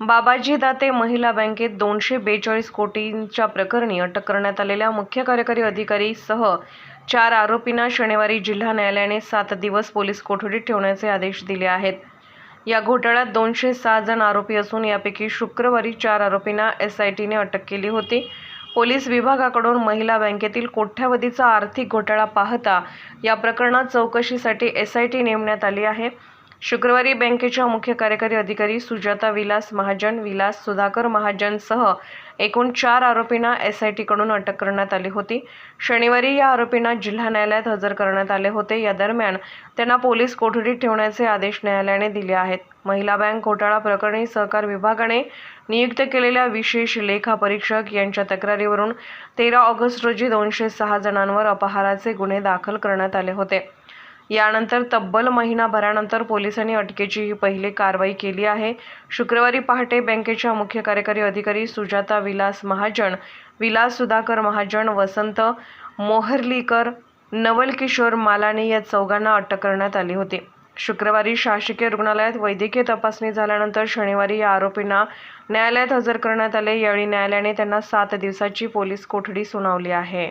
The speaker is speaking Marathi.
बाबाजी दाते महिला बँकेत दोनशे बेचाळीस कोटींच्या प्रकरणी अटक करण्यात आलेल्या मुख्य कार्यकारी अधिकारी सह चार आरोपींना शनिवारी जिल्हा न्यायालयाने सात दिवस पोलीस कोठडीत ठेवण्याचे आदेश दिले आहेत. या घोटाळ्यात दोनशे सहा जण आरोपी असून यापैकी शुक्रवारी चार आरोपींना एस आय टीने अटक केली होती. पोलीस विभागाकडून महिला बँकेतील कोट्यावधीचा आर्थिक घोटाळा पाहता या प्रकरणात चौकशीसाठी एस आय टी नेमण्यात आली आहे. शुक्रवारी बँकेच्या मुख्य कार्यकारी अधिकारी सुजाता विलास महाजन विलास सुधाकर महाजनसह एकूण चार आरोपींना एस आय टीकडून अटक करण्यात आली होती. शनिवारी या आरोपींना जिल्हा न्यायालयात हजर करण्यात आले होते. या दरम्यान त्यांना पोलीस कोठडीत ठेवण्याचे आदेश न्यायालयाने दिले आहेत. महिला बँक घोटाळा प्रकरणी सहकार विभागाने नियुक्त केलेल्या विशेष लेखा परीक्षक यांच्या तक्रारीवरून तेरा ऑगस्ट रोजी दोनशे सहा जणांवर अपहाराचे गुन्हे दाखल करण्यात आले होते. यानंतर तब्बल महिनाभरानंतर पोलिसांनी अटकेची ही पहिली कारवाई केली आहे. शुक्रवारी पहाटे बँकेच्या मुख्य कार्यकारी अधिकारी सुजाता विलास महाजन विलास सुधाकर महाजन वसंत मोहर्लीकर नवल किशोर मालानी या चौघांना अटक करण्यात आली होती. शुक्रवारी शासकीय रुग्णालयात वैद्यकीय तपासणी झाल्यानंतर शनिवारी या आरोपींना न्यायालयात हजर करण्यात आले. यावेळी न्यायालयाने त्यांना सात दिवसाची पोलीस कोठडी सुनावली आहे.